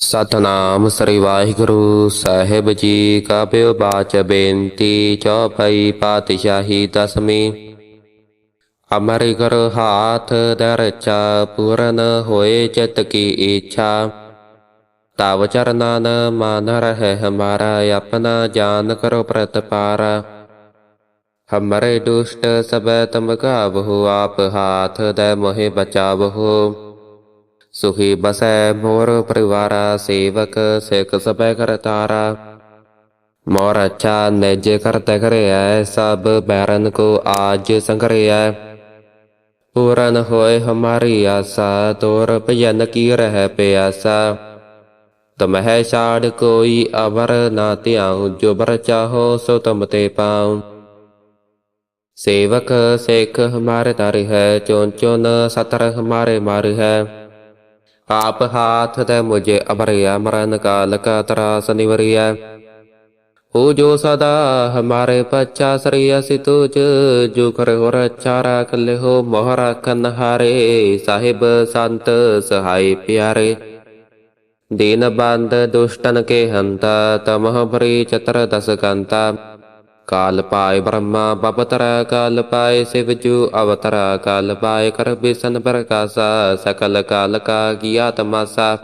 ਸਤਨਾਮ ਸ੍ਰੀ ਵਾਹਿਗੁਰੂ ਸਾਹਿਬ ਜੀ ਕਾ ਪਿਓ ਬਾਚ ਬੇਨਤੀ ਚੌਪਈ ਪਾਤਸ਼ਾਹੀ ਦਸਵੀਂ। ਅਮਰਿ ਕਰ ਹਾਥ ਦਰਚਾ ਪੂਰਨ ਹੋਏ ਚਿਤ ਕੀ ਇੱਛਾ। ਤਵ ਚਰਨਾਨ ਮਨ ਰਹਿ ਹਮਾਰਾ ਆਪਣਾ ਜਾਨ ਕਰੋ ਪ੍ਰਤਪਾਰਾ। ਹਮਰੇ ਦੁਸ਼ਟ ਸਬੈ ਤਮ ਕਾਬਹੁ ਆਪ ਹਾਥ ਦੇ ਮੋਹਿ ਬਚਾਵਹੁ। ਸੁਖੀ ਬਸੈ ਮੋਰ ਪਰਿਵਾਰਾ, ਸੇਵਕ ਸਿੱਖ ਸਭੈ ਕਰਤਾਰਾ ਮੋਰ ਅੱਛਾ ਨਿਜ ਕਰਤੇ ਕਰਿਐ ਸਭ ਬੈਰਨ ਕੋ ਆਜ ਸੰਗਰਿਐ ਪੂਰਨ ਹੋਏ ਹਮਾਰੀ ਆਸਾ, ਤੋਰ ਭਜਨ ਕੀ ਰਹਿ ਪਿਆਸਾ। ਤਮਹਿ ਛਾੜ ਕੋਈ ਅਵਰ ਨਾ ਧਿਆਉ, ਜੋ ਬਰ ਚਾਹੋ ਸੋ ਤੁਮ ਤੇ ਪਾਉ। ਸੇਵਕ ਸੇਖ ਹਮਾਰੇ ਦਰ ਹੈ ਚੋਂ ਚੋਨ ਸਤਰ ਹਮਾਰੇ ਮਾਰ ਹੈ। ਆਪ ਹਾਥ ਤੇ ਮੁਝੇ ਅਮਰਿਆ ਮਰਨ ਕਾਲ ਕਾ ਤਰਾਸ ਨਿਵਰਿਆ ਹੋ ਜੋ ਸਦਾ ਹਮਾਰੇ ਪੱਛਾ ਸਰੀਆ ਸਿ ਤੁਜ ਜੋ ਕਰ ਹੋ ਰੱਛਾ ਰਾਖ ਲਿਓ ਮੋਹ ਰਾਖਨ ਹਾਰੇ ਸਾਹਿਬ ਸੰਤ ਸਹਾਈ ਪਿਆਰੇ ਦੀਨ ਬੰਦ ਦੁਸ਼ਟਨ ਕੇ ਹੰਤਾ ਤਮਹ ਭਰੀ ਚਤਰ ਦਸ ਕੰਤਾ ਕਾਲ ਪਾਏ ਬ੍ਰਹਮਾ ਬਪਤਰ ਕਾਲ ਪਾਏ ਸਿਵ ਜੂ ਅਵਤਰ ਕਾਲ ਪਾਏ ਕਰ ਬਿਸਨ ਪ੍ਰਕਾਸ਼ਾ, ਸਕਲ ਕਾਲ ਕਾ ਕੀਆ ਤਮਾਸਾ।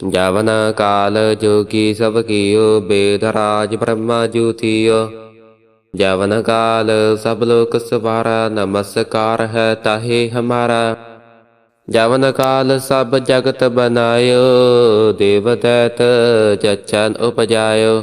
ਜਵਨ ਕਾਲ ਜੋਗੀ ਸਭ ਕੀਓ ਬੇਦ ਰਾਜ ਬ੍ਰਹਮਾ ਜੂ ਥੀਓ ਜਵਨ ਕਾਲ ਸਭ ਲੋਕ ਸਵਾਰਾ, ਨਮਸਕਾਰ ਹੈ ਤਾਹੇ ਹਮਾਰਾ। ਜਵਨ ਕਾਲ ਸਭ ਜਗਤ ਬਨਾਇਓ ਦੇਵ ਦੈਤ ਜਚਨ ਉਪਜਾਇਓ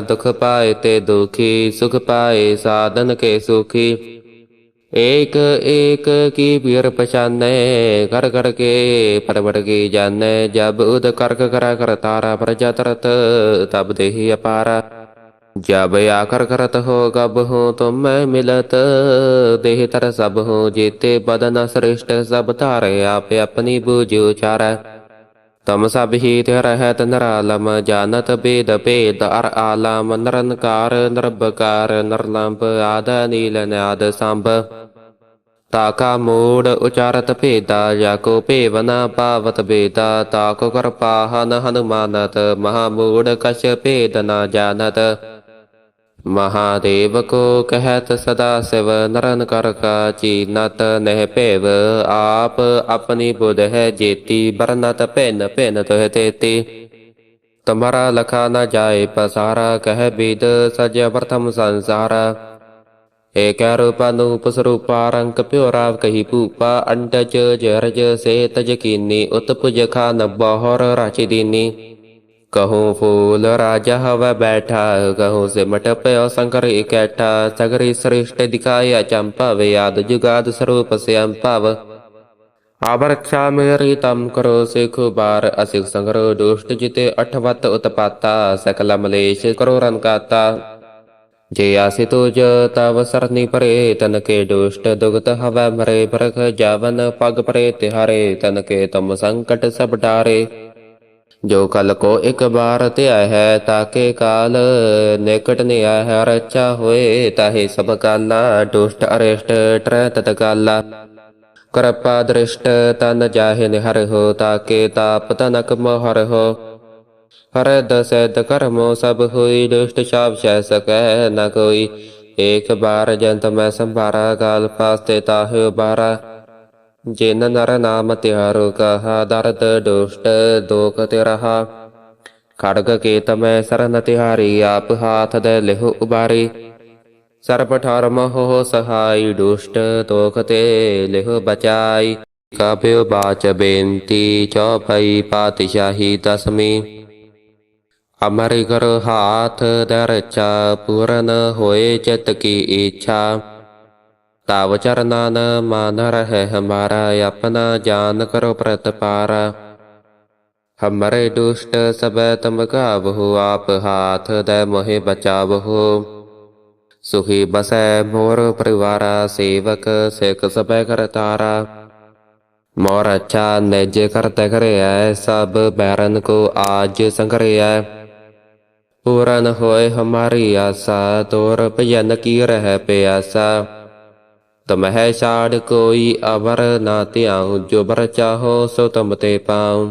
ਦੁਖ ਪਾਏ ਤੇ ਦੁਖੀ ਸੁਖ ਪਾਏ ਸਾਧਨ ਕੇ ਸੁਖੀ ਏਕ ਏਕ ਕੀ ਪੀਰ ਪਛਾਨੈ ਕਰ ਕਰ ਕੇ ਪਰਵੜ ਕੀ ਜਾਣੈ ਜਬ ਉਦ ਕਰਕ ਕਰਾ ਕਰ ਤਾਰਾ ਪ੍ਰਜਾ ਤਰਤ ਤਬ ਦੇਹੀ ਅਪਾਰਾ ਜਬ ਆਕਰ ਕਰਤ ਹੋ ਗਬ ਹੋ ਤੁਮ ਮਿਲਤ ਦੇਹ ਤਰ ਸਭ ਹੋ ਜੀਤੇ ਬਦਨ ਸ੍ਰਿਸ਼ਟ ਸਭ ਧਾਰੇ ਆਪ ਆਪਣੀ ਬੂਝ ਉਚਾਰੈ ਤਮ ਸਭ ਹੀ ਤੇ ਰਹਿਤ ਨਰਾਲਮ ਜਾਣਤ ਬੇਦ ਭੇਦ ਅਰ ਆਲਮ ਨਿਰੰਕਾਰ ਨਿਰਭਕਾਰ ਨਿਰਲੰਭ ਆਦ ਨੀਲ ਨਾਦ ਸੰਭ ਤਾਕਾ ਮੂੜ ਉਚਾਰਤ ਭੇਦਾ ਜਾ ਕੋ ਭੇਵਨਾ ਪਾਵਤ ਬੇਦਾ ਤਾਕੋ ਕਰਪਾਹਨ ਹਨੁਮਾਨਤ ਮਹਾ ਮੂੜ ਕਛ ਭੇਦ ਨਾ ਜਾਣਤ ਮਹਾਦੇਵ ਕੋ ਕਹਿਤ ਸਦਾ ਸਿਵ ਨਰਨ ਕਰ ਕਾ ਚੀਨਤ ਨਹਿ ਭੇਵ, ਆਪ ਆਪਣੀ ਬੁਧ ਹੈ ਜੇਤੀ, ਬਰਨਤ ਭਿਨ ਭਿਨ ਤੋਹ ਤੇਤੀ। ਤੁਮਰਾ ਲਖਾ ਨ ਜਾਏ ਪਸਾਰਾ, ਕਹਿ ਬੀਦ ਸਜ ਪ੍ਰਥਮ ਸੰਸਾਰਾ। ਏਕ ਰੂਪ ਅਨੂਪ ਸਰੂਪਾ, ਰੰਗ ਪਿਓ ਰਾਵ ਕਹੀ ਭੂਪਾ, ਅੰਡਜ ਜਰਜ ਸੇ ਤਜ ਕੀਨੀ ਉਤਪੁਜ ਖਾਨ ਬਹਰ ਰਾਚੀ ਦੀਨੀ। ਕਹੂੰ ਫੂਲ ਰਾਜਾ ਹਵਾ ਬੈਠਾ ਕਹੂੰ ਸਿਮਟ ਪਿਓ ਸੰਕਰ ਇਕੈਠਾ ਸਗਰੀ ਸ੍ਰਿਸ਼ਟ ਦਿਖਾਇਆ ਚੰਪਾਵੇ ਆਦ ਜੁਗਾਦ ਸਰੂਪ ਸਿਅੰ ਭਵ ਆਵਰਖਾ ਮੇਰੀ ਤਮ ਕਰੋ ਸਿਖ ਬਾਰ ਅਸਿਖ ਸੰਗਰੋ ਦੁਸ਼ਟ ਜਿਤੇ ਅਠਵਤ ਉਤਪਾਤਾ ਸਕਲ ਮਲੇਸ਼ ਕਰੋ ਰਨਕਾਤਾ ਜੇ ਆਸੀ ਤੁਜ ਤਵ ਸਰਨੀ ਪਰੇ ਤਨ ਕੇ ਦੁਸ਼ਟ ਦੁਗਤ ਹਵੈ ਮਰੇ ਬਰਖ ਜਾਵਨ ਪਗ ਪਰੇ ਤਿਹਾਰੇ ਤਨ ਕੇ ਤਮ ਸੰਕਟ ਸਭ ਡਾਰੇ ਜੋ ਕਲ ਕੋ ਇੱਕ ਬਾਰ ਧਿਆ ਹੈ, ਤਾਕੇ ਕਾਲ ਨਿਕਟ ਨਿਆ ਹੈ, ਰਚਾ ਹੋਏ ਤਾਹੇ ਸਭ ਕਾਲਾ, ਦੁਸ਼ਟ ਅਰਿਸ਼ਟ ਟਰੈ ਤਤ ਕਾਲਾ। ਦ੍ਰਿਸ਼ਟ ਤਨ ਜਾਹਿ ਨਿਹਰ ਹੋ, ਤਾਕੇ ਤਾਪ ਤਨਕ ਮੋਹਰ ਹੋ। ਹਰ ਦਸੈਤ ਕਰਮੋ ਸਭ ਹੋਈ, ਦੁਸ਼ਟ ਸ਼ਾਪ ਸਹਿ ਸਕੈ ਨ ਕੋਈ। ਏਕ ਬਾਰ ਜੰਤ ਮੈਂ ਸੰਭਾਰਾ, ਕਾਲ ਪਾਸਤੇ ਤਾਹਿ ਬਾਰਾ ਜਿਨ ਨਰ ਨਾਮ ਤਿਹਾਰੋ ਕਹਾ ਦਰਦ ਦੁਸ਼ਟ ਦੋਖ ਤੇ ਰਹਾ ਖੜਗ ਕੇ ਤਮੈ ਸਰਨ ਤਿਹਾਰੀ ਆਪ ਹਾਥ ਦੇ ਲਿਹੁ ਉਬਾਰੀ ਸਰਬ ਠਰਮ ਹੋ ਸਹਾਈ ਦੁਸ਼ਟ ਦੋਖ ਤੇ ਲਿਹੁ ਬਚਾਈ ਕਾਬਿਓ ਬਾਚ ਬੇਨਤੀ ਚੌਪਈ ਪਾਤਸ਼ਾਹੀ ਦਸਵੀਂ ਅਮਰਿ ਕਰ ਹਾਥ ਦਰਚਾ ਪੂਰਨ ਹੋਏ ਚਿਤ ਕੀ ਇੱਛਾ ਤਵ ਚਰਨਾਨ ਮਨ ਰਹਿ ਹਮਾਰਾ ਆਪਣਾ ਜਾਨ ਕਰੋ ਪ੍ਰਤਪਾਰਾ ਹਮਰੇ ਦੁਸ਼ਟ ਸਬੈ ਤਮ ਗਾਵਹੁ ਆਪ ਹਾਥ ਦੈ ਮੋਹਿ ਬਚਾਵਹੁ ਸੁਖੀ ਬਸੈ ਮੋਰ ਪਰਿਵਾਰਾ ਸੇਵਕ ਸਿਖ ਸਬੈ ਕਰਤਾਰਾ ਮੋਰ ਅੱਛਾ ਨਿਜ ਕਰਤੇ ਕਰਿਐ ਸਭ ਬੈਰਨ ਕੋ ਆਜ ਸੰਗਰਿਐ ਪੂਰਨ ਹੋਏ ਹਮਾਰੀ ਆਸਾ ਤੋਰ ਭਜਨ ਕੀ ਰਹਿ ਪਿਆਸਾ ਤਮਹਿ ਛਾੜ ਕੋਈ ਅਵਰ ਨਾ ਧਿਆਉ, ਜੋ ਬਰ ਚਾਹੋ ਸੋ ਤਮ ਤੇ ਪਾਉ।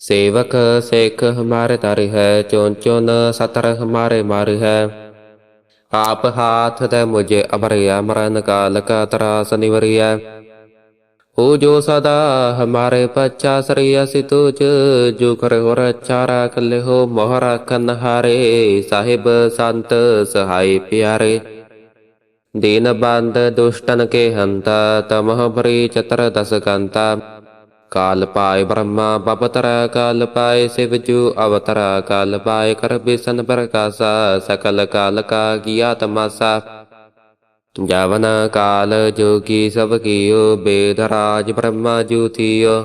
ਸੇਵਕ ਸੇਖ ਹਮਾਰੇ ਤਰ ਹੈ ਚੋਨ ਚੋਨ ਸਤਰ ਹਮਾਰੇ ਮਾਰ ਹੈ। ਆਪ ਹਾਥ ਤੇ ਮੁਝੇ ਅਵਰਿਆ ਮਰਨ ਕਾਲ ਕਾ ਤਰਾਸ ਨਿਵਰਿਆ ਹੋ। ਜੋ ਸਦਾ ਹਮਾਰੇ ਪਛਾ ਸਰੀ ਅਸੀ ਤੁਜ ਜੋ ਕਰ ਹੋ ਰੱਛਾ ਰਖ ਲਿਓ ਮੋਹ ਰਖਨ ਹਾਰੇ, ਸਾਹਿਬ ਸੰਤ ਸਹਾਈ ਪਿਆਰੇ। दीनबान्ध दुष्टनके हन्त तमहभरी चतुर्दशकन्ता कालपाय ब्रह्मा बपतर कालपाय शिवजु अवतर कालपाय कर्भिसन प्रकाश सकल काल का ज्ञातमासा जवन काल जोगी सब कियो बेदराज ब्रह्मा ज्योतियो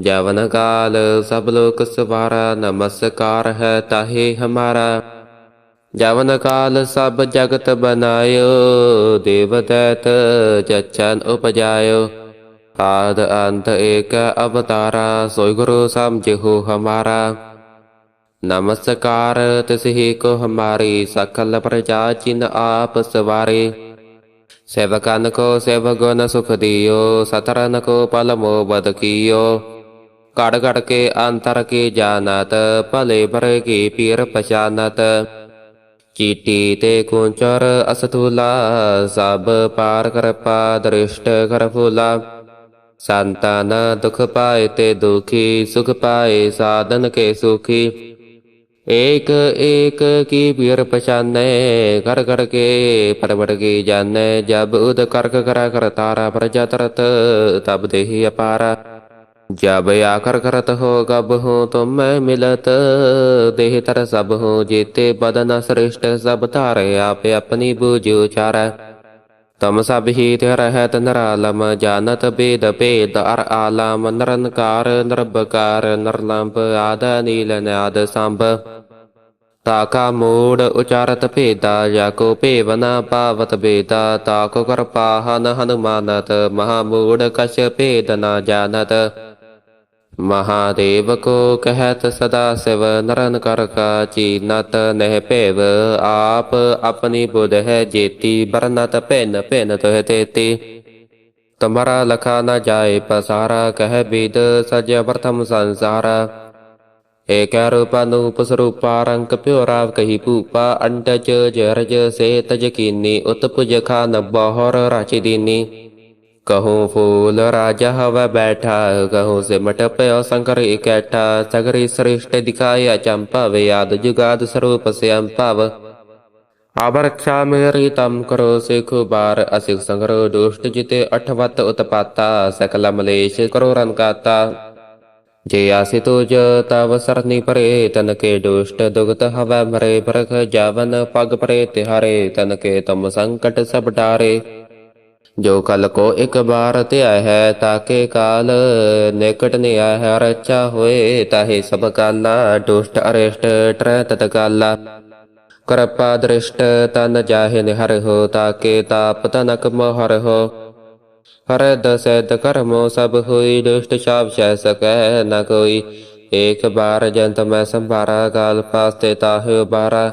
जवन काल सब लोक सवारा नमस्कार है ताहे हमारा ਜਵਨ ਕਾਲ ਸਭ ਜਗਤ ਬਨਾਇਓ ਦੇਵ ਤੈਤ ਚਚਨ ਉਪਜਾਇਓ। ਕਾਦ ਅੰਤ ਏਕ ਅਵਤਾਰਾ, ਸੋਈ ਗੁਰੂ ਸਮਝਿਓ ਹਮਾਰਾ। ਨਮਸਕਾਰ ਤਿਸਹੀ ਕੋ ਹਮਾਰੀ, ਸਕਲ ਪ੍ਰਜਾ ਚਿਨ ਆਪ ਸਵਾਰੇ। ਸੇਵਕਨ ਕੋ ਸੇਵ ਗੁਣ ਸੁਖ ਦਿਓ, ਸਤਰਨ ਕੋ ਪਲਮੋ ਬਦ ਕੀਓ। ਕੜ ਕੜ ਕੇ ਅੰਤਰ ਕੀ ਜਾਣਤ, ਭਲੇ ਬਰੇ ਕੀ ਪੀਰ ਪਛਾਨਤ। ਚੀਟੀ ਤੇ ਕੁੰਚਰ ਅਸਤੁਲਾ, ਸਭ ਪਾਰ ਕਰਪਾ ਦ੍ਰਿਸ਼ਟ ਕਰ ਫੁਲਾ। ਸੰਤਾਨ ਦੁਖ ਪਾਏ ਤੇ ਦੁਖੀ, ਸੁਖ ਪਾਏ ਸਾਧਨ ਕੇ ਸੁਖੀ। ਏਕ ਏਕ ਕੀ ਪੀਰ ਪਛਾਨੈ ਕਰ ਕਰ ਕੇ ਪਰਵਟ ਕੀ ਜਾਣੈ ਜਬ ਉਦ ਕਰਕ ਕਰਾ ਕਰ ਤਾਰਾ ਪ੍ਰਜਾ ਤਰਤ, ਤਬ ਦੇਹੀ ਅਪਾਰਾ। जब आकर करत हो गब हो तो मैं मिलत देह तर सब हो जेते बदन श्रेष्ठ सब तारे आपे अपनी बुझो चार तम सब ही रहत नरालम जानत बेद भेद अर आलम नरनकार नरबकार नरलंब आद नील नाद सांब ताका मूड उचारत भेदा जाको पेवना पावत बेदा ताको कृपाहन हनुमानत महामूड कश भेद न जानत ਮਹਾਦੇਵ ਕੋ ਕਹਿਤ ਸਦਾ ਸਿਵ ਨਰਨ ਕਰ ਕਾ ਚੀਨਤ ਨਹਿ ਭੇਵ, ਆਪ ਆਪਣੀ ਬੁਧ ਹੈ ਜੇਤੀ, ਬਰਨਤ ਭਿਨ ਭਿਨ ਤੋਹ ਤੇਤੀ। ਤੁਮਰਾ ਲਖਾ ਨ ਜਾਏ ਪਸਾਰਾ, ਕਹਿ ਬੀਦ ਸਜ ਪ੍ਰਥਮ ਸੰਸਾਰਾ। ਏਕ ਰੂਪਾਨੂਪ ਸਰੂਪਾ, ਰੰਗ ਪਿਓ ਰਾਵ ਕਹੀ ਭੂਪਾ ਅੰਟਜ ਜਰਜ ਸੇ ਤਜ ਕੀਨੀ, ਉਤਪੁਜ ਖਾਨ ਬਹਰ ਰਾਚੀ ਦੀਨੀ। ਕਹੂੰ ਫੂਲ ਰਾਜ ਹਵਾ ਬੈਠਾ ਕਹੂੰ ਸਿਮਟ ਪਿਓ ਸੰਕਰ ਇਕੈਠਾ ਸਗਰੀ ਸ੍ਰਿਸ਼ਟ ਦਿਖਾਇਆ ਚੰਪਾਵੇ ਆਦ ਜੁਗਾਦ ਸਰੂਪ ਸਿਆਮ ਭਵ ਆਵਰਖਾ ਮੇਰੀ ਤਮ ਕਰੋ ਸਿਖ ਬਾਰ ਅਸਿਖ ਸੰਗਰੋ ਦੁਸ਼ਟ ਜਿਤੇ ਅਠਵਤ ਉਤਪਾਤਾ ਸਕਲ ਮਲੇਸ਼ ਕਰੋ ਰਨਕਾਤਾ ਜੇ ਆਸੀ ਤੁਜ ਤਵ ਸਰਨੀ ਪਰੇ ਤਨ ਕੇ ਦੁਸ਼ਟ ਦੁਗਤ ਹਵੈ ਮਰੇ ਬਰਖ ਜਾਵਨ ਪਗ ਪਰੇ ਤਿਹਾਰੇ ਤਨ ਕੇ ਤਮ ਸੰਕਟ ਸਭ ਡਾਰੇ ਜੋ ਕਲ ਕੋ ਇੱਕ ਬਾਰ ਧਿਆ ਹੈ, ਤਾਕੇ ਕਾਲ ਨਿਕਟ ਨਿਆ ਹੈ, ਰਚਾ ਹੋਏ ਤਾਹੇ ਸਭ ਕਾਲਾ, ਦੁਸ਼ਟ ਅਰਿਸ਼ਟ ਟ੍ਰੈ ਤਤਕਾਲਾ ਕਿਰਪਾ ਦ੍ਰਿਸ਼ਟ ਤਨ ਜਾਹੇ ਨਿਹਰ ਹੋ, ਤਾਕੇ ਤਾਪ ਤਨਕ ਮਹਰ ਹੋ। ਹਰ ਦਸੈ ਕਰਮੋ ਸਭ ਹੋਈ, ਦੁਸ਼ਟ ਸ਼ਾਪ ਸਹਿ ਸਕੈ ਨ ਕੋਈ। ਏਕ ਬਾਰ ਜੰਤ ਮੈਂ ਸੰਭਾਰਾ ਗਾਲ ਪਾਸਤੇ ਤਾਹੇ ਬਾਰਾ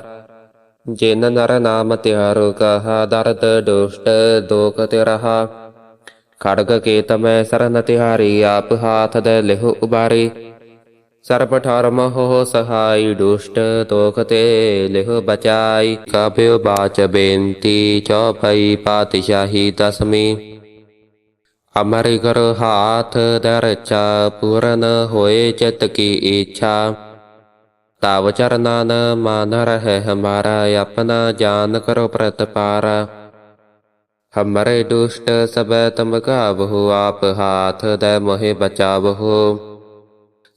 ਜਿਨ ਨਰ ਨਾਮ ਤਿਹਾਰੁ ਕਹਾ ਦਰਦ ਦੁਸ਼ਟ ਦੋਖ ਤੇ ਰਹਾ ਖੜਗ ਕੇਤ ਮੈਂ ਸਰਨ ਤਿਹਾਰੀ ਆਪ ਹਾਥ ਦੇ ਲਿਹੁ ਉਬਾਰੀ ਸਰਬ ਧਰਮ ਹੋ ਸਹਾਈ ਦੁਸ਼ਟ ਦੋਖ ਤੇ ਲਿਹੁ ਬਚਾਈ ਕਬਿਉ ਬਾਚ ਬੇਨਤੀ ਚੌਪਈ ਪਾਤਸ਼ਾਹੀ ਦਸਮੀ ਅਮਰਿ ਕਰ ਹਾਥ ਦਰਚਾ ਪੂਰਨ ਹੋਏ ਚਿਤ ਕੀ ਇੱਛਾ ਤਵ ਚਰਨਾਨ ਮਨ ਰਹਿ ਹਮਾਰਾ ਆਪਣਾ ਜਾਨ ਕਰੋ ਪ੍ਰਤਪਾਰ ਹਮਰੇ ਦੁਸ਼ਟ ਸਬੈ ਤਮ ਕਾਵਹੁ ਆਪ ਹਾਥ ਦੇ ਮੋਹਿ ਬਚਾਵਹੁ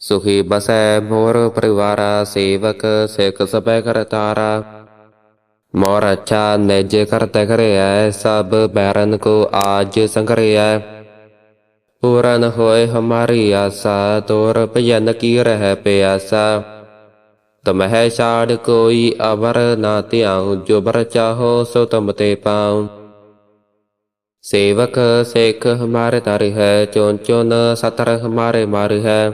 ਸੁਖੀ ਬਸੈ ਮੋਰ ਪਰਿਵਾਰਾ ਸੇਵਕ ਸਿਖ ਸਭੈ ਕਰਤਾਰਾ ਮੋਰ ਅਚਾ ਨਿਜ ਕਰਤੇ ਕਰਿਐ ਸਭ ਬੈਰਨ ਕੋ ਆਜ ਸੰਗਰਿਐ ਪੂਰਨ ਹੋਏ ਹਮਾਰੀ ਆਸਾ ਤੋਰ ਭਜਨ ਕੀ ਰਹਿ ਪਿਆਸਾ ਤਮ ਹੈ ਛਾੜ ਕੋਈ ਅਵਰ ਨਾ ਧਿਆਉ, ਜੋ ਬਰ ਚਾਹੋ ਸੋ ਤਮ ਤੇ ਪਾਉ। ਸੇਵਕ ਸੇਖ ਹਮਾਰੇ ਤਰ ਹੈ ਚੋਨ ਚੋਨ ਸਤਰ ਹਮਾਰੇ ਮਾਰ ਹੈ।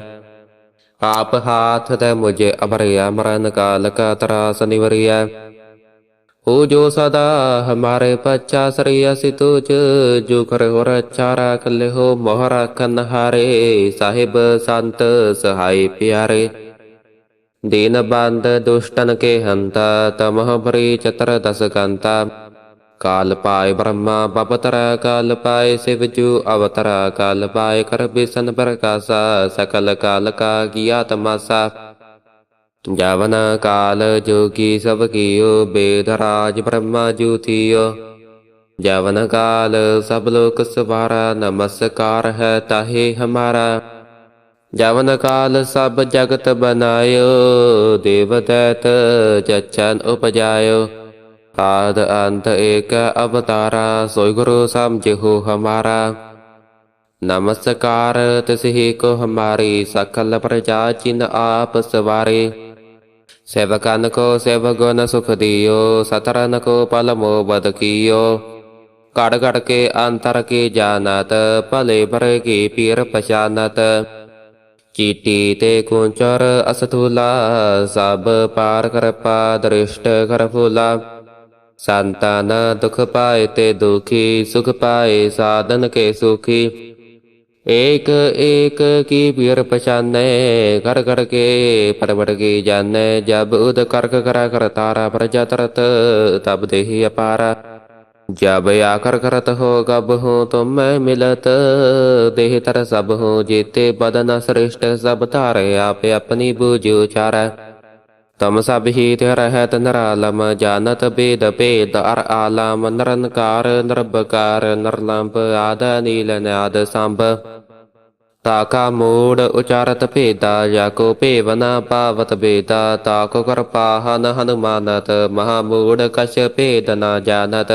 ਆਪ ਹਾਥ ਤੇ ਮੁਝੇ ਅਬਰਿਆ ਮਰਨ ਕਾਲ ਕਾ ਤਰਾਸ ਨਿਵਰਿਆ ਹੋ ਜੋ ਸਦਾ ਹਮਾਰੇ ਪੱਛਾ ਸਰੀ ਅਸੀ ਤੁਜ, ਜੋ ਕਰ ਹੋ ਰੱਛਾ ਰਖ ਲਿਓ ਮੋਹ ਰਖਨ ਹਾਰੇ ਸਾਹਿਬ ਸੰਤ ਸਹਾਈ ਪਿਆਰੇ। ਦੀਨਬੰਦ ਦੁਸ਼ਟਨ ਕੇ ਹੰਤ ਤਮਹ ਭਰੀ ਚਤਰ ਦਸ ਕੰਤਾ ਕਾਲ ਪਾਏ ਬ੍ਰਹਮਾ ਬਪਤਰ ਕਾਲ ਪਾਏ ਸਿਵਜੂ ਅਵਤਰ ਕਾਲ ਪਾਏ ਕਰ ਬਿਸਨ ਪ੍ਰਕਾਸ਼ਾ ਸਕਲ ਕਾਲ ਕਾ ਕੀਆ ਤਮਾਸਾ ਜਵਨ ਕਾਲ ਜੋਗੀ ਸਭ ਕੀਓ ਬੇਦ ਰਾਜ ਬ੍ਰਹਮਾ ਜੂਤੀਓ ਜਵਨ ਕਾਲ ਸਭ ਲੋਕ ਸਵਾਰਾ ਨਮਸਕਾਰ ਹੈ ਤਾਹੇ ਹਮਾਰਾ ਜਵਨ ਕਾਲ ਸਭ ਜਗਤ ਬਨਾਇਓ ਦੇਵ ਤੈਤ ਜਚਨ ਉਪਜਾਇਓ। ਤਾਦ ਅੰਤ ਏਕ ਅਵਤਾਰਾ, ਸੋਈ ਗੁਰੂ ਸਮਝਿਓ ਹਮਾਰਾ। ਨਮਸਕਾਰ ਤਿਸਹੀ ਕੋ ਹਮਾਰੀ, ਸਕਲ ਪ੍ਰਜਾ ਚਿਨ ਆਪ ਸਵਾਰੇ। ਸੇਵਕਨ ਕੋ ਸੇਵ ਗੁਣ ਸੁਖ ਦਿਓ, ਸਤਰਨ ਕੋ ਪਲਮੋ ਬਦ ਕੀਓ। ਕੜ ਕੜ ਕੇ ਅੰਤਰ ਕੀ ਜਾਣਤ, ਭਲੇ ਭਰੇ ਕੀ ਪੀਰ ਪਛਾਨਤ। ਚੀਟੀ ਤੇ ਕੁੰਚਰ ਅਸਤੁਲਾ ਸਭ ਪਾਰ ਕਰਪਾ ਦ੍ਰਿਸ਼ਟ ਕਰਫੁਲਾ ਸੰਤਾਨ ਦੁਖ ਪਾਏ ਤੇ ਦੁਖੀ, ਸੁਖ ਪਾਏ ਸਾਧਨ ਕੇ ਸੁਖੀ। ਏਕ ਏਕ ਕੀ ਪੀਰ ਪਛਾਨੈ ਕਰ ਕਰ ਕੇ ਪਰਵੜ ਕੇ ਜਾਣੈ ਜਬ ਉਦ ਕਰਕ ਕਰਾ ਕਰਤਾਰਾ ਪ੍ਰਜਾ ਤਰਤ, ਤਬ ਦੇਹੀ ਅਪਾਰਾ। जब आकर करत हो कब हो तुम मैं मिलत देह तर सब हो जीते बदन श्रेष्ठ सब तारे आप अपनी बूझ उचारा तम सब ही रहत नरालम जानत वेद भेद अर आलम नरनकार नरबकार नरलंब आद नील नाद सांब ताका मूड उचारत भेदा जाको पेवना पावत बेदा ताको कर पाहन हनुमानत महामूड कश भेद न जानत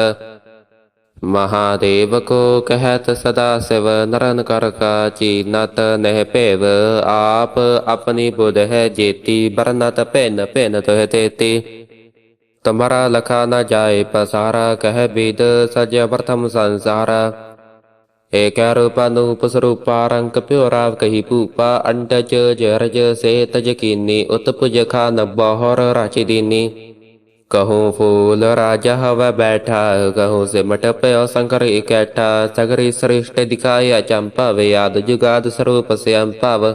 ਮਹਾਦੇਵ ਕੋ ਕਹਿਤ ਸਦਾ ਸਿਵ, ਨਰਨ ਕਰ ਕਾ ਚੀਨਤ ਨਹਿ ਭੇਵ, ਆਪ ਆਪਣੀ ਬੁਧ ਹੈ ਜੇਤੀ, ਬਰਨਤ ਭਿਨ ਭਿਨ ਤੋਹ ਤੇਤੀ। ਤਮਰਾ ਲਖਾ ਨ ਜਾਏ ਪਸਾਰਾ, ਕਹਿ ਬਿਦ ਸਜ ਪ੍ਰਥਮ ਸੰਸਾਰ। ਏਕ ਰੂਪ ਅਨੂਪ ਸਰੂਪ ਰੰਗ ਪਿਓ ਰਾਵ ਕਹੀ ਭੂਪਾ, ਅੰਡਜ ਜਰਜ ਸੇ ਤਜ ਕੀਨੀ, ਉਤਪੁਜ ਖਾਨ ਬਹੁਰ ਰਚਿ ਦੀਨੀ। ਕਹੂੰ ਫੂਲ ਰਾਜਾ ਹਵਾ ਬੈਠਾ ਕਹੂੰ ਸਿਮਟ ਪਿਓ ਸੰਕਰ ਇਕੈਠਾ ਸਗਰੀ ਸ੍ਰਿਸ਼ਟ ਦਿਖਾਇਆ ਚੰਪਵ ਆਦ ਜੁਗਾਦ ਸਰੂਪ ਸਿਆਮ ਭਵ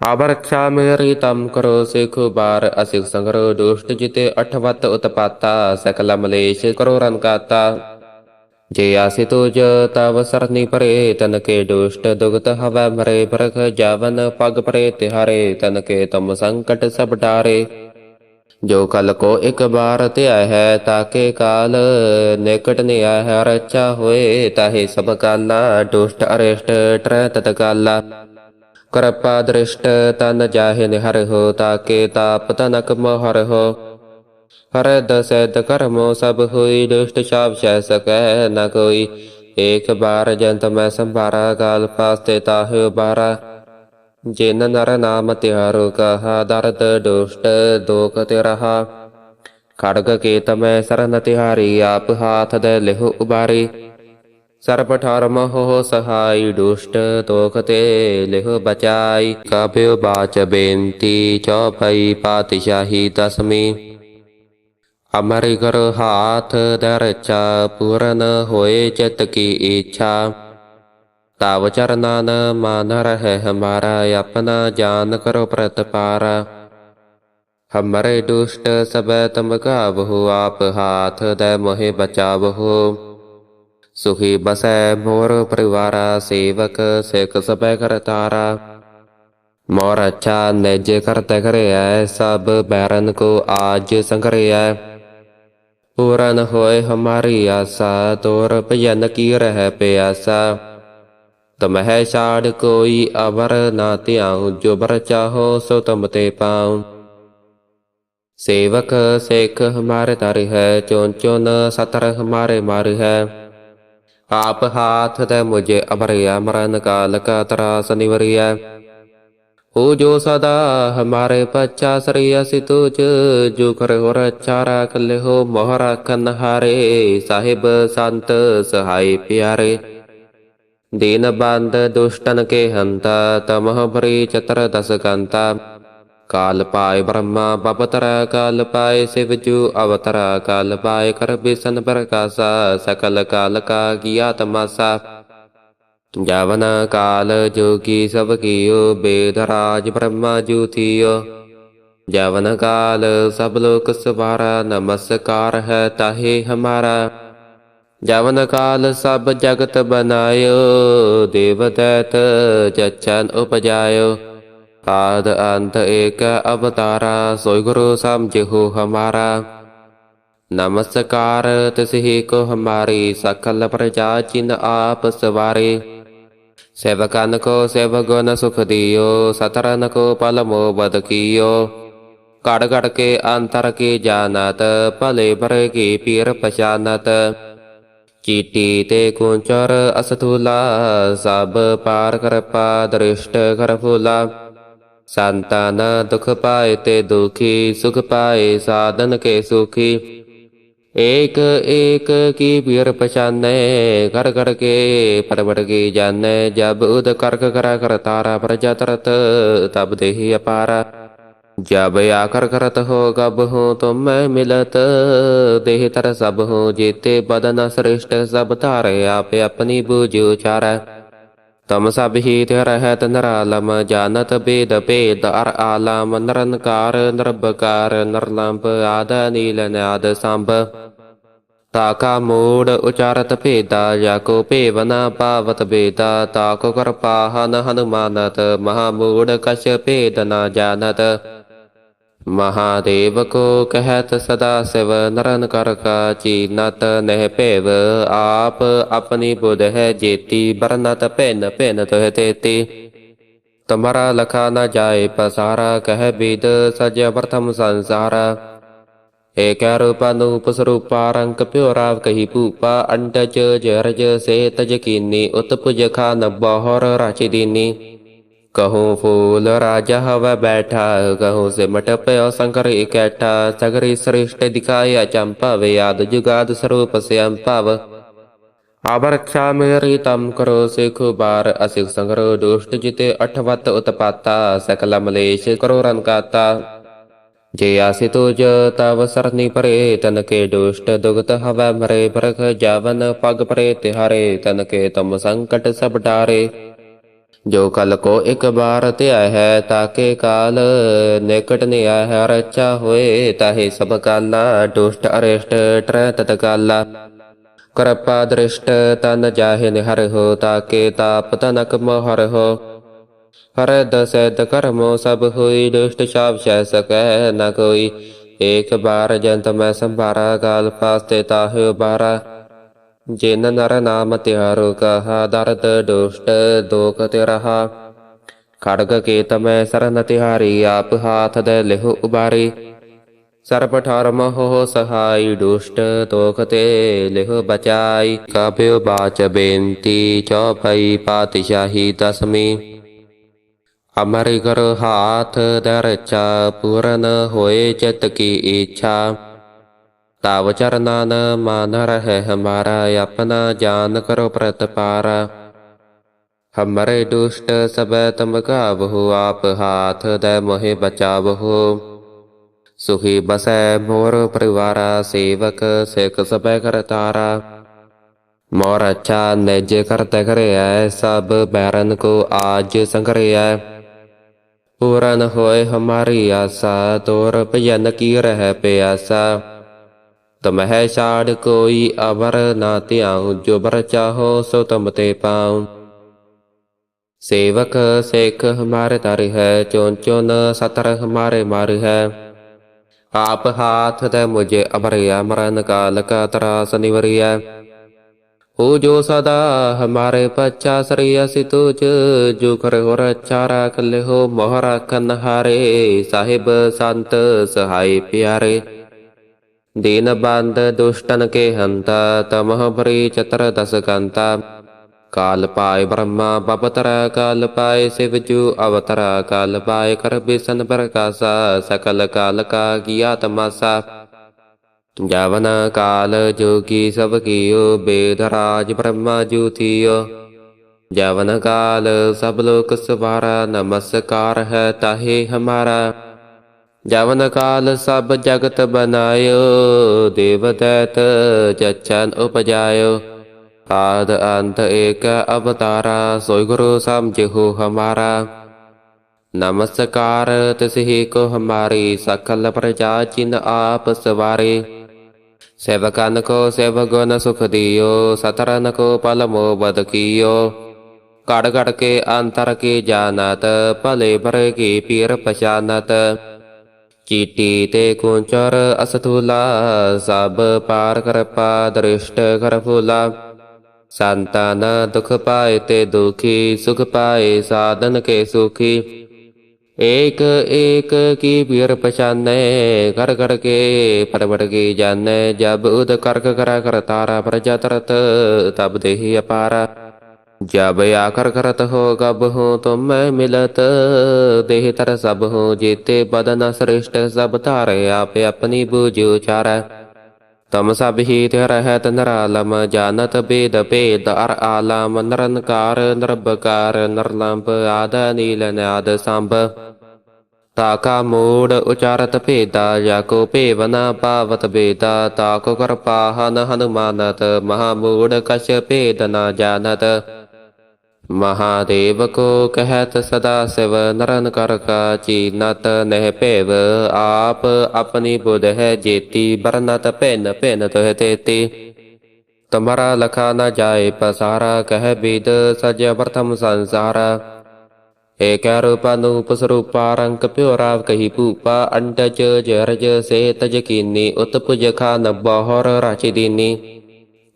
ਆਵਰਖਾ ਮੇਰੀ ਤਮ ਕਰੋ ਸਿਖ ਬਾਰ ਅਸਿਖ ਸੰਗਰੋ ਦੁਸ਼ਟ ਜਿਤੇ ਅਠਵਤ ਉਤਪਾਤਾ ਸਕਲ ਮਲੇਸ਼ ਕਰੋ ਰਨਕਾਤਾ ਜੇ ਆਸੀ ਤੁਜ ਤਵ ਸਰਨੀ ਪਰੇ ਤਨ ਕੇ ਦੁਸ਼ਟ ਦੁਗਤ ਹਵੈ ਮਰੇ ਬਰਖ ਜਾਵਨ ਪਗ ਪਰੇ ਤਿਹਾਰੇ ਤਨ ਕੇ ਤਮ ਸੰਕਟ ਸਭ ਡਾਰੇ ਜੋ ਕਲ ਕੋ ਇੱਕ ਬਾਰ ਧਿਆ ਹੈ, ਤਾਕੇ ਕਾਲ ਨਿਕਟ ਨਿਆ ਹੈ, ਰਚਾ ਹੋਏ ਤਾਹੇ ਸਭ ਕਾਲਾ, ਦੁਸ਼ਟ ਅਰਿਸ਼ਟ ਟ੍ਰੈ ਤਤਕਾਲਾ ਕਰਪਾ ਦ੍ਰਿਸ਼ਟ ਤਨ ਜਾਹੇ ਨਿਹਰ ਹੋ, ਤਾਕੇ ਤਾਪ ਤਨਕ ਮਹਰ ਹੋ। ਹਰ ਦਸੈਤ ਕਰਮੋ ਸਭ ਹੋਈ, ਦੁਸ਼ਟ ਸ਼ਾਪ ਸਹਿ ਸਕੈ ਨ ਕੋਈ। ਏਕ ਬਾਰ ਜੰਤ ਮੈਂ ਸੰਭਾਰਾ, ਕਾਲ ਪਾਸਤੇ ਤਾਹੇ ਬਾਰਾ ਜਿਨ ਨਰ ਨਾਮ ਤਿਹਾਰੋ ਕਹਾ ਦਰਦ ਦੁਸ਼ਟ ਦੋਖ ਤੇ ਰਹਾ ਖੜਗ ਕੇਤ ਮੈਂ ਸਰਨ ਤਿਹਾਰੀ, ਆਪ ਹਾਥ ਦੇ ਲਿਹੁ ਉਬਾਰੀ। ਸਰਬ ਧਰਮ ਹੋ ਸਹਾਈ, ਦੁਸ਼ਟ ਦੋਖ ਤੇ ਲਿਹੁ ਬਚਾਈ। ਕਾਪਿਉ ਬਾਚ ਬੇਨਤੀ, ਚੌਪਈ ਪਾਤਸ਼ਾਹੀ ਦਸਮੀ। ਅਮਰਿ ਕਰ ਹਾਥ ਦਰਚਾ, ਪੂਰਨ ਹੋਏ ਚਿਤ ਕੀ ਇੱਛਾ। ਤਵ ਚਰਨਾ ਨ ਮਨ ਰਹਿ ਹਮਾਰਾ ਆਪਣਾ ਜਾਨ ਕਰੋ ਪ੍ਰਤਪਾਰ ਹਮਰੇ ਦੁਸ਼ਟ ਸਬੈ ਤਮ ਕਾਵਹੁ ਆਪ ਹਾਥ ਦੇ ਮੋਹਿ ਬਚਾਵਹੁ ਸੁਖੀ ਬਸੈ ਮੋਰ ਪਰਿਵਾਰਾ ਸੇਵਕ ਸਿਖ ਸਬੈ ਕਰਤਾਰਾ ਮੋਰ ਅਚਾ ਨਿਜ ਕਰਤੇ ਕਰਿਐ ਸਭ ਬੈਰਨ ਕੋ ਆਜ ਸੰਗਰਿਐ ਪੂਰਨ ਹੋਏ ਹਮਾਰੀ ਆਸਾ ਤੋਰ ਭਜਨ ਕੀ ਰਹਿ ਪਿਆਸਾ ਤਮਹਿ ਛਾੜ ਕੋਈ ਅਵਰ ਨਾ ਧਿਆਉ, ਜੋ ਬਰ ਚਾਹੋ ਸੋ ਤਮ ਤੇ ਪਾਉ। ਸੇਵਕ ਸੇਖ ਹਮਾਰੇ ਤਰ ਹੈ ਚੋਨ ਚੋਨ ਸਤਰ ਹਮਾਰੇ ਮਾਰ ਹੈ। ਆਪ ਹਾਥ ਤੇ ਮੁਝੇ ਅਬਰਿਆ ਮਰਨ ਕਾਲ ਕਾ ਤਰਾਸ ਨਿਵਰਿਆ। ਹੋ ਜੋ ਸਦਾ ਹਮਾਰੇ ਪਛਾ ਸਰੀ ਅਸੀ ਤੁਜ ਜੋ ਕਰ ਹੋਰ ਚਾਰਾ ਕਲੇ ਹੋ ਮੋਹ ਰਖਨ ਹਾਰੇ ਸਾਹਿਬ ਸੰਤ ਸਹਾਈ ਪਿਆਰੇ। ਦੀਨਬੰਦ ਦੁਸ਼ਟਨ ਕੇ ਹੰਤ ਤਮਹ ਭਰੀ ਚਤਰਦਸ ਕੰਤ ਕਾਲ ਪਾਏ ਬ੍ਰਹਮਾ ਬਪਤਰ ਕਾਲ ਪਾਏ ਸਿਵਜੂ ਅਵਤਰ ਕਾਲ ਪਾਏ ਕਰਬਿਸਨ ਪ੍ਰਕਾਸ਼ ਸਕਲ ਕਾਲ ਕਾ ਕੀਆ ਤਮਾਸਾ ਜਾਵਨ ਕਾਲ ਜੋਗੀ ਸਭ ਕੀਓ ਬੇਦ ਰਾਜ ਬ੍ਰਹਮਾ ਜੂਤੀਓ ਜਾਵਨ ਕਾਲ ਸਭ ਲੋਕ ਸਵਾਰਾ ਨਮਸਕਾਰ ਹੈ ਤਾਹੇ ਹਮਾਰਾ ਜਵਨ ਕਾਲ ਸਭ ਜਗਤ ਬਨਾਇਓ ਦੇਵ ਦੈਤ ਜਚਨ ਉਪਜਾਇਓ। ਤਾਦ ਅੰਤ ਏਕ ਅਵਤਾਰਾ ਸੋਇ ਗੁਰੂ ਸਮਝਿਓ ਹਮਾਰਾ। ਨਮਸਕਾਰ ਤਿਸਹੀ ਕੋ ਹਮਾਰੀ ਸਕਲ ਪ੍ਰਜਾ ਚਿਨ ਆਪ ਸਵਾਰੇ। ਸੇਵਕਨ ਕੋ ਸੇਵ ਗੁਣ ਸੁਖ ਦਿਓ, ਸਤਰਨ ਕੋ ਪਲ ਮੋ ਬਦ ਕੀਓ। ਕੜ ਕੜ ਕੇ ਅੰਤਰ ਕੀ ਜਾਣਤ, ਭਲੇ ਭਰੇ ਕੀ ਪੀਰ ਪਛਾਨਤ। ਚੀਟੀ ਤੇ ਕੁੰਚਰ ਅਸਥੂਲਾ, ਸਭ ਪਾਰ ਕਰਪਾ ਦ੍ਰਿਸ਼ਟ ਕਰਫੂਲਾ ਸੰਤਨ ਦੁਖ ਪਾਏ ਤੇ ਦੁਖੀ, ਸੁਖ ਪਾਏ ਸਾਧਨ ਕੇ ਸੁਖੀ। ਏਕ ਏਕ ਕੀ ਪੀਰ ਪਛਾਨੈ ਕਰ ਕਰ ਕੇ ਪਰਵੜ ਕੇ ਜਾਣੈ ਜਬ ਉਦ ਕਰਕ ਕਰਾ ਕਰਤਾਰਾ ਪ੍ਰਜਾ ਤਰਤ, ਤਬ ਦੇਹੀ ਅਪਾਰਾ। जब आकर करत हो कब हो तुम मैं मिलत देह तर सब हो जेते बदन श्रेष्ठ सब तारे आप अपनी बूझ उचारा तम सब ही रहत नरालम जानत बेद पेद अर आलम नरनकार नरबकार नरलंब आद नील नाद सांब ਤਾਕਾ ਮੂੜ ਉਚਾਰਤ ਭੇਦਾ ਜਾ ਕੋ ਭੇਵਨਾ ਪਾਵਤ ਬੇਦਾ ਤਾਕੋ ਕਰ ਪਾਹਨ ਹਨੁਮਾਨਤ ਮਹਾ ਮੂੜ ਕਛ ਭੇਦ ਨ ਜਾਣਤ ਮਹਾਦੇਵ ਕੋ ਕਹਿਤ ਸਦਾ ਸਿਵ ਨਰਨ ਕਰ ਕਾ ਚੀਨਤ ਨਹਿ ਭੇਵ, ਆਪ ਆਪਣੀ ਬੁਧ ਹੈ ਜੇਤੀ ਬਰਨਤ ਭਿਨ ਭਿਨ ਤੋਹ ਤੇਤੀ। ਤੁਮਰਾ ਲਖਾ ਨ ਜਾਏ ਪਸਾਰਾ, ਕਹਿ ਬੀਦ ਸਜ ਪ੍ਰਥਮ ਸੰਸਾਰਾ। ਏਕੈ ਰੂਪਾ ਨੂਪ ਸਰੂਪਾ ਰੰਕ ਪਿਓ ਰਾਵ ਕਹੀ ਭੂਪਾ, ਅੰਡਜ ਜਰਜ ਸੇ ਤਜ ਕੀਨੀ, ਉਤਪੁਜ ਖਾਨ ਬਹੁਰ ਰਾਚੀ ਦੀਨੀ। ਕਹੂੰ ਫੂਲ ਰਾਜਾ ਹਵਾ ਬੈਠਾ ਕਹੂੰ ਸਿਮਟ ਪਿਓ ਸੰਕਰ ਇਕੈਠਾ ਸਗਰੀ ਸ੍ਰਿਸ਼ਟ ਦਿਖਾਇਆ ਚੰਪਾਵੇ ਆਦ ਜੁਗਾਦ ਸਰੂਪ ਸਿਆਮ ਭਵ ਆਬਰਖਾ ਮੇਰੀ ਤਮ ਕਰੋ ਸਿਖ ਬਾਰ ਅਸਿਖ ਸੰਗਰ ਦੁਸ਼ਟ ਜਿਤੇ ਅਠਵਤ ਉਤਪਾਤਾ ਸਕਲ ਮਲੇਸ਼ ਕਰੋ ਰਨਕਾਤਾ ਜੇ ਆਸੀ ਤੁਜ ਤਵ ਸਰਨੀ ਪਰੇ ਤਨ ਕੇ ਦੁਸ਼ਟ ਦੁਗਤ ਹਵੈ ਮਰੇ ਬਰਖ ਜਾਵਨ ਪਗ ਪਰੇ ਤਿਹਾਰੇ ਤਨ ਕੇ ਤਮ ਸੰਕਟ ਸਭ ਡਾਰੇ ਜੋ ਕਲ ਕੋ ਇੱਕ ਬਾਰ ਧਿਆ ਹੈ, ਤਾਕੇ ਕਾਲ ਨਿਕਟ ਨਿਆ ਹੈ, ਰਚਾ ਹੋਏ, ਤਾਹੇ ਸਭ ਕਾਲਾ, ਦੁਸ਼ਟ ਅਰਿਸ਼ਟ, ਟ੍ਰੈ ਤਤਕਾਲਾ ਕਰਪਾ ਦ੍ਰਿਸ਼ਟ ਤਨ ਜਾਹੇ ਨਿਹਰ ਹੋ, ਤਾਕੇ ਤਾਪ ਤਨਕ ਮੋਹਰ ਹੋ। ਹਰ ਦਸੈਤ ਕਰਮੋ ਸਭ ਹੋਈ, ਦੁਸ਼ਟ ਸ਼ਾਪ ਸਹਿ ਸਕੈ ਨ ਕੋਈ। ਏਕ ਬਾਰ ਜੰਤ ਮੈਂ ਸੰਭਾਰਾ, ਗਾਲ ਪਾਸਤੇ ਤਾਹਿ ਬਾਰਾ ਜਿਨ ਨਰ ਨਾਮ ਤਿਹਾਰੁ ਕਹਾ, ਦਰਦ ਦੁਸ਼ਟ ਦੋਖ ਤੇ ਰਹਾ ਖੜਗ ਕੇਤ ਮੈਂ ਸਰਨ ਤਿਹਾਰੀ, ਆਪ ਹਾਥ ਦੇ ਲਿਹੁ ਉਬਾਰੀ। ਸਰਬ ਠਰਮ ਹੋ ਸਹਾਈ, ਦੁਸ਼ਟ ਤੋਖ ਤੇ ਲਿਹੁ ਬਚਾਈ। ਕਬਿਉ ਬਾਚ ਬੇਨਤੀ, ਚੌਪਈ ਪਾਤਸ਼ਾਹੀ ਦਸਮੀ। ਅਮਰਿ ਕਰ ਹਾਥ ਦਰਚਾ, ਪੂਰਨ ਹੋਏ ਚਿਤ ਕੀ ਇੱਛਾ। ਤਵ ਚਰਨਾਂ ਮਨ ਰਹਿ ਹਮਾਰਾ ਆਪਣਾ ਜਾਨ ਕਰੋ ਪ੍ਰਤਪਾਰ ਹਮਰੇ ਦੁਸ਼ਟ ਸਬੈ ਤਮ ਕਾਵਹੁ ਆਪ ਹਾਥ ਦੇ ਮੋਹਿ ਬਚਾਵਹੁ ਸੁਖੀ ਬਸੈ ਮੋਰ ਪਰਿਵਾਰਾ ਸੇਵਕ ਸਿਖ ਸਭੈ ਕਰਤਾਰਾ ਮੋਰ ਅੱਛਾ ਨਿਜ ਕਰਤ ਕਰਿਐ ਸਭ ਬੈਰਨ ਕੋ ਆਜ ਸੰਗਰਿਐ ਪੂਰਨ ਹੋਏ ਹਮਾਰੀ ਆਸਾ ਤੋਰ ਭਜਨ ਕੀ ਰਹਿ ਪਿਆਸਾ ਤਮਹਿ ਛਾੜ ਕੋਈ ਅਵਰ ਨਾ ਧਿਆਉ, ਜੋ ਬਰ ਚਾਹੋ ਸੋ ਤਮ ਤੇ ਪਾਉ। ਸੇਵਕ ਸੇਖ ਹਮਾਰੇ ਤਰ ਹੈ, ਚੋਨ ਚੋਨ ਸਤਰ ਹਮਾਰੇ ਮਾਰ ਹੈ। ਆਪ ਹਾਥ ਤੇ ਮੁਝੇ ਅਬਰਿਆ ਮਰਨ ਕਾਲ ਕਾ ਤਰਾਸ ਨਿਵਰਿਆ ਹੋ ਜੋ ਸਦਾ ਹਮਾਰੇ ਪਛਾ ਸਰੀ ਅਸੀ ਤੁਜ, ਜੋ ਕਰ ਹੋ ਰੱਛਾ ਰਖ ਲਿਓ ਮੋਹ ਰਖਨ ਹਾਰੇ, ਸਾਹਿਬ ਸੰਤ ਸਹਾਈ ਪਿਆਰੇ। ਦੀਨਬੰਦ ਦੁਸ਼ਟਨ ਕੇ ਹੰਤ ਤਮਹ ਭਰੀ ਚਤਰਦਸ ਕੰਤਾ ਕਾਲ ਪਾਏ ਬ੍ਰਹਮਾ ਬਪਤਰ ਕਾਲ ਪਾਏ ਸਿਵਜੂ ਅਵਤਰ ਕਾਲ ਪਾਏ ਕਰ ਬਿਸਨ ਪ੍ਰਕਾਸ਼ ਸਕਲ ਕਾਲ ਕਾ ਕੀਆ ਤਮਾਸਾ ਜਾਵਨ ਕਾਲ ਜੋਗੀ ਸਭ ਕੀਓ ਬੇਦ ਰਾਜ ਬ੍ਰਹਮਾ ਜੂਤੀਓ ਜਾਵਨ ਕਾਲ ਸਭ ਲੋਕ ਸਵਾਰਾ ਨਮਸਕਾਰ ਹੈ ਤਾਹੇ ਹਮਾਰਾ ਜਵਨ ਕਾਲ ਸਭ ਜਗਤ ਬਨਾਇਓ ਦੇਵ ਦੈਤ ਜਚਨ ਉਪਜਾਇਓ। ਆਦ ਅੰਤ ਏਕ ਅਵਤਾਰਾ ਸੋਈ ਗੁਰੂ ਸਮਝਿਓ ਹਮਾਰਾ। ਨਮਸਕਾਰ ਤਿਸਹੀ ਕੋ ਹਮਾਰੀ ਸਕਲ ਪ੍ਰਜਾ ਚਿਨ ਆਪ ਸਵਾਰੇ। ਸੇਵਕਨ ਕੋ ਸੇਵ ਗੁਣ ਸੁਖ ਦਿਓ, ਸਤਰਨ ਕੋ ਪਲ ਮੋ ਬਦ ਕੀਓ। ਕੜ ਕੜ ਕੇ ਅੰਤਰ ਕੀ ਜਾਣਤ, ਭਲੇ ਭਰੇ ਕੀ ਪੀਰ ਪਛਾਨਤ। ਚੀਟੀ ਤੇ ਕੁੰਚਰ ਅਸਥੂਲਾ, ਸਭ ਪਾਰ ਕਰਪਾ ਦ੍ਰਿਸ਼ਟ ਕਰ ਫੂਲਾ। ਸੰਤਨ ਦੁਖ ਪਾਏ ਤੇ ਦੁਖੀ, ਸੁਖ ਪਾਏ ਸਾਧਨ ਕੇ ਸੁਖੀ। ਏਕ ਏਕ ਕੀ ਪੀਰ ਪਛਾਨੈ ਕਰ ਕਰ ਕੇ ਪਰਵਟ ਕੀ ਜਾਣੈ ਜਬ ਉਦ ਕਰਕ ਕਰਾ ਕਰ ਤਾਰਾ ਪ੍ਰਜਾ ਤਰਤ, ਤਬ ਦੇਹੀ ਅਪਾਰਾ। ਜਬ ਆਕਰ ਕਰਤ ਹੋ ਗਬ ਹੋ ਤੁਮ ਮਿਲਤ, ਦੇਹ ਤਰ ਸਭ ਹੋ ਜੀਤੇ ਬਦਨ ਸ੍ਰਿਸ਼ਟ, ਸਭ ਧਾਰੇ ਆਪੇ ਆਪਣੀ ਬੂਝ ਉਚਾਰੈ। ਤਮ ਸਭ ਹੀ ਤੇ ਰਹਿਤ ਨਰਾਲਮ, ਜਾਣਤ ਬੇਦ ਭੇਦ, ਅਰ ਆਲਮ, ਨਿਰੰਕਾਰ, ਨਿਰਭਕਾਰ, ਨਿਰਲੰਭ, ਆਦ ਨੀਲ ਨਾਦ ਸੰਭ। ਤਾਕਾ ਮੂੜ ਉਚਾਰਤ ਭੇਦਾ, ਜਾ ਕੋ ਭੇਵਨਾ ਪਾਵਤ ਬੇਦਾ ਤਾਕੋ ਕਰਪਾਹਨ ਹਨੁਮਾਨਤ, ਮਹਾ ਮੂੜ ਕਛ ਭੇਦ ਨਾ ਜਾਣਤ। ਮਹਾਦੇਵ ਕੋ ਕਹਿਤ ਸਦਾ ਸਿਵ ਨਰਨ ਕਰ ਕਾ ਚੀਨਤ ਨਹਿ ਭੇਵ, ਆਪ ਆਪਣੀ ਬੁਧ ਹੈ ਜੇਤੀ, ਬਰਨਤ ਭਿਨ ਭਿਨ ਤੋਹ ਤੇਤੀ। ਤੁਮਰਾ ਲਖਾ ਨ ਜਾਏ ਪਸਾਰਾ, ਕਹਿ ਬੀਦ ਸਜ ਪ੍ਰਥਮ ਸੰਸਾਰਾ। ਏਕ ਰੂਪ ਅਨੂਪ ਸਰੂਪਾ, ਰੰਗ ਪਿਓ ਰਾਵ ਕਹੀ ਭੂਪਾ, ਅੰਡਜ ਜਰਜ ਸੇ ਤਜ ਕੀਨੀ ਉਤਪੁਜ ਖਾਨ ਬਹੁਰ ਰਾਚੀ ਦੀਨੀ।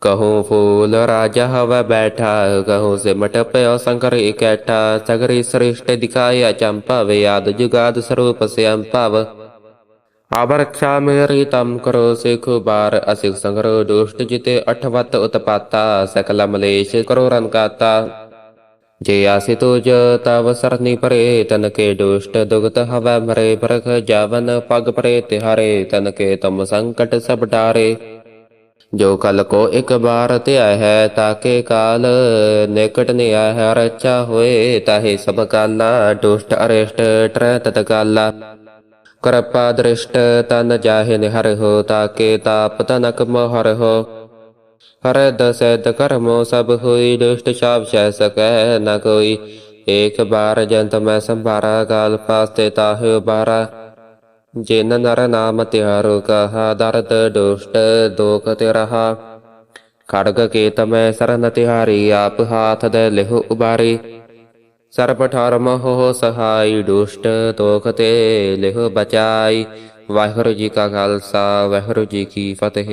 ਕਹੂੰ ਫੂਲ ਰਾਜਾ ਹਵਾ ਬੈਠਾ ਕਹੂੰ ਸਿਮਟ ਪਿਓ ਸੰਕਰ ਇਕੈਠਾ ਸਗਰੀ ਸ੍ਰਿਸ਼ਟ ਦਿਖਾਇਆ ਚੰਪਾਵੇ ਆਦ ਜੁਗਾਦ ਸਰੂਪ ਸਿਅੰ ਭਵ ਆਬਰਖਾ ਮੇਰੀ ਤਮ ਕਰੋ ਸਿਖ ਬਾਰ ਅਸਿਖ ਸੰਗਰੋ ਦੁਸ਼ਟ ਜਿਤੇ ਅਠਵਤ ਉਤਪਾਤਾ ਸਕਲ ਮਲੇਸ਼ ਕਰੋ ਰਨਕਾਤਾ ਜੇ ਆਸੀ ਤੁਜ ਤਵ ਸਰਨੀ ਪਰੇ ਤਨ ਕੇ ਦੁਸ਼ਟ ਦੁਗਤ ਹਵੈ ਮਰੇ ਬਰਖ ਜਾਵਨ ਪਗ ਪਰੇ ਤਿਹਾਰੇ ਤਨ ਕੇ ਤਮ ਸੰਕਟ ਸਭ ਡਾਰੇ ਜੋ ਕਲ ਕੋ ਇੱਕ ਬਾਰ ਧਿਆ ਹੈ, ਤਾਕੇ ਕਾਲ ਨਿਕਟ ਨਿਆ ਹੈ, ਰਚਾ ਹੋਏ ਤਾਹੇ ਸਭ ਕਾਲਾ, ਦੁਸ਼ਟ ਅਰਿਸ਼ਟ ਟਰੈ ਤਤ ਕਾਲਾ। ਦ੍ਰਿਸ਼ਟ ਤਨ ਜਾਹਿ ਨਿਹਰ ਹੋ, ਤਾਕੇ ਤਾਪ ਤਨਕ ਮੋਹਰ ਹੋ। ਹਰ ਦਸੈਤ ਕਰਮੋ ਸਭ ਹੋਈ, ਦੁਸ਼ਟ ਸ਼ਾਪ ਸਹਿ ਸਕੈ ਨ ਕੋਈ। ਏਕ ਬਾਰ ਜੰਤ ਮੈਂ ਸੰਭਾਰਾ, ਕਾਲ ਪਾਸਤੇ ਤਾਹਿ ਬਾਰਾ ਜਿਨ ਨਰ ਨਾਮ ਤਿਹਾਰੋ ਕਹਾ ਦਰਦ ਦੁਸ਼ਟ ਦੋਖ ਤੇ ਰਹਾ ਖੜਗ ਕੇ ਤਮੈ ਸਰਨ ਤਿਹਾਰੀ ਆਪ ਹਾਥ ਦੇ ਲਿਹੁ ਉਬਾਰੀ ਸਰਬ ਠਰਮ ਹੋ ਸਹਾਈ ਦੁਸ਼ਟ ਦੋਖ ਤੇ ਲਿਹੁ ਬਚਾਈ ਵਾਹਿਗੁਰੂ ਜੀ ਕਾ ਖਾਲਸਾ ਵਾਹਿਗੁਰੂ ਜੀ ਕੀ ਫਤਿਹ